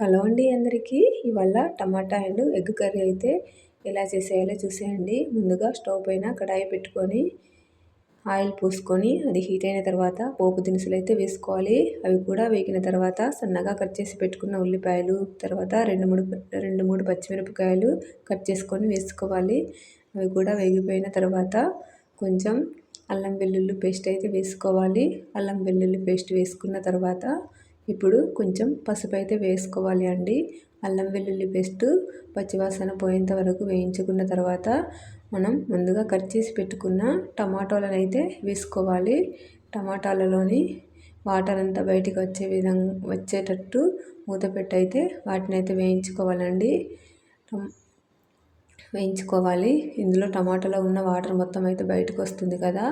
Hello అండి అందరికీ. ఇవాళ టమాటా అండ్ ఎగ్ కర్రీ అయితే ఎలా చేసేయాలో చూసేయండి. ముందుగా స్టవ్ పైన కడాయి పెట్టుకొని ఆయిల్ పోసుకొని అది హీట్ అయిన తర్వాత పోపు దినుసులు అయితే వేసుకోవాలి. అవి కూడా వేగిన తర్వాత సన్నగా కట్ చేసి పెట్టుకున్న ఉల్లిపాయలు తర్వాత రెండు మూడు రెండు మూడు పచ్చిమిరపకాయలు కట్ చేసుకొని వేసుకోవాలి. అవి కూడా వేగిపోయిన తర్వాత కొంచెం అల్లం వెల్లుల్లి పేస్ట్ అయితే వేసుకోవాలి. అల్లం వెల్లుల్లి పేస్ట్ వేసుకున్న తర్వాత ఇప్పుడు కొంచెం పసుపు అయితే వేసుకోవాలి అండి. అల్లం వెల్లుల్లి పేస్ట్ పచ్చివాసన పోయేంత వరకు వేయించుకున్న తర్వాత మనం ముందుగా కట్ చేసి పెట్టుకున్న టమాటోలను అయితే వేసుకోవాలి. టమాటాలలోని వాటర్ అంతా బయటికి వచ్చే విధంగా వచ్చేటట్టు మూత పెట్టయితే వాటిని అయితే వేయించుకోవాలండి వేయించుకోవాలి. ఇందులో టమాటాలో ఉన్న వాటర్ మొత్తం అయితే బయటకు వస్తుంది కదా.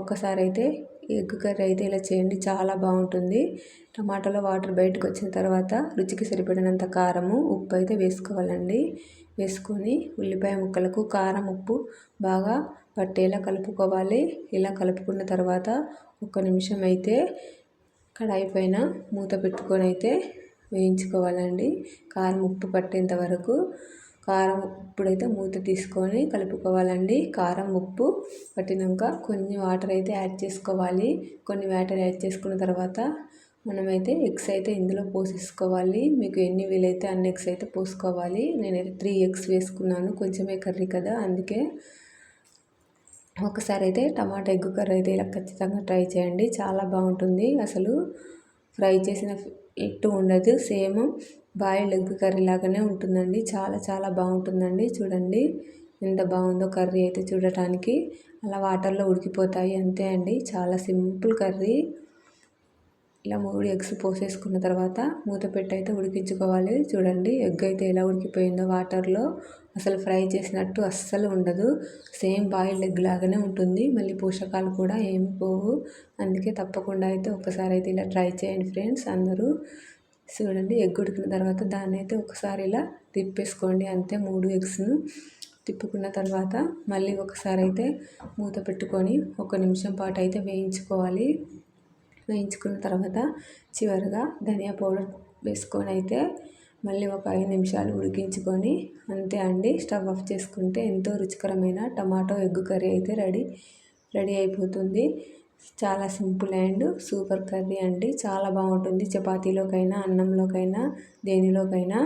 ఒక్కసారి అయితే ఎగ్ కర్రీ అయితే ఇలా చేయండి. చాలా బాగుంటుంది. టమాటాలో వాటర్ బయటకు వచ్చిన తర్వాత రుచికి సరిపడినంత కారము ఉప్పు అయితే వేసుకోవాలండి. వేసుకొని ఉల్లిపాయ ముక్కలకు కారం ఉప్పు బాగా పట్టేలా కలుపుకోవాలి. ఇలా కలుపుకున్న తర్వాత ఒక నిమిషం అయితే కడాయి పైన మూత పెట్టుకొని అయితే వేయించుకోవాలండి. కారం ఉప్పు పట్టేంత వరకు కారం ఇప్పుడైతే మూత తీసుకొని కలుపుకోవాలండి. కారం ఉప్పు పట్టినాక కొన్ని వాటర్ అయితే యాడ్ చేసుకోవాలి. కొన్ని వాటర్ యాడ్ చేసుకున్న తర్వాత మనమైతే ఎగ్స్ అయితే ఇందులో పోసేసుకోవాలి. మీకు ఎన్ని వీలైతే అన్ని ఎగ్స్ అయితే పోసుకోవాలి. నేనైతే త్రీ ఎగ్స్ వేసుకున్నాను. కొంచెమే కర్రీ కదా అందుకే ఒకసారి అయితే టమాటా ఎగ్ కర్రీ అయితే ఇలా ఖచ్చితంగా ట్రై చేయండి. చాలా బాగుంటుంది. అసలు ఫ్రై చేసిన ఇట్టు ఉండదు సేమ్ బాయిల్డ్ ఎగ్ కర్రీ లాగానే ఉంటుందండి. చాలా చాలా బాగుంటుందండి. చూడండి. ఎంత బాగుందో కర్రీ అయితే చూడటానికి. అలా వాటర్లో ఉడికిపోతాయి. అంతే అండి. చాలా సింపుల్ కర్రీ. ఇలా మూడు ఎగ్స్ పోసేసుకున్న తర్వాత మూత పెట్టి అయితే ఉడికించుకోవాలి. చూడండి. ఎగ్ అయితే ఎలా ఉడికిపోయిందో వాటర్లో. అసలు ఫ్రై చేసినట్టు అస్సలు ఉండదు. సేమ్ బాయిల్డ్ ఎగ్ లాగానే ఉంటుంది. మళ్ళీ పోషకాలు కూడా ఏమి పోవు. అందుకే తప్పకుండా అయితే ఒకసారి అయితే ఇలా ట్రై చేయండి ఫ్రెండ్స్ అందరూ. చూడండి ఎగ్ ఉడికిన తర్వాత దాన్ని అయితే ఒకసారి ఇలా తిప్పేసుకోండి. అంతే మూడు ఎగ్స్ను తిప్పుకున్న తర్వాత మళ్ళీ ఒకసారి అయితే మూత పెట్టుకొని ఒక నిమిషం పాటు అయితే వేయించుకోవాలి. వేయించుకున్న తర్వాత చివరిగా ధనియా పౌడర్ వేసుకొని అయితే మళ్ళీ ఒక ఐదు నిమిషాలు ఉడికించుకొని అంతే అండి. స్టవ్ ఆఫ్ చేసుకుంటే ఎంతో రుచికరమైన టమాటో ఎగ్ కర్రీ అయితే రెడీ రెడీ అయిపోతుంది. చాలా సింపుల్ అండ్ సూపర్ కర్రీ అండి. చాలా బాగుంటుంది. చపాతీలోకైనా అన్నంలోకైనా దేనిలోకైనా.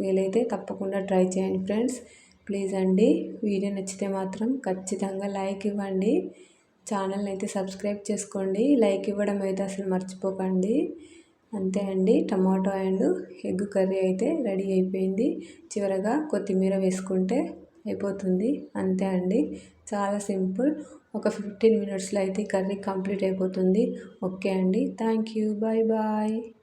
వీలైతే తప్పకుండా ట్రై చేయండి ఫ్రెండ్స్. ప్లీజ్ అండి వీడియో నచ్చితే మాత్రం ఖచ్చితంగా లైక్ ఇవ్వండి. ఛానల్ని అయితే సబ్స్క్రైబ్ చేసుకోండి. లైక్ ఇవ్వడం అయితే అసలు మర్చిపోకండి. అంతే అండి. టమాటో అండ్ ఎగ్ కర్రీ అయితే రెడీ అయిపోయింది. చివరగా కొత్తిమీర వేసుకుంటే అయిపోతుంది. అంతే అండి. చాలా సింపుల్. ఒక ఫిఫ్టీన్ మినిట్స్లో అయితే కర్రీ కంప్లీట్ అయిపోతుంది. ఓకే అండి. Thank you. Bye bye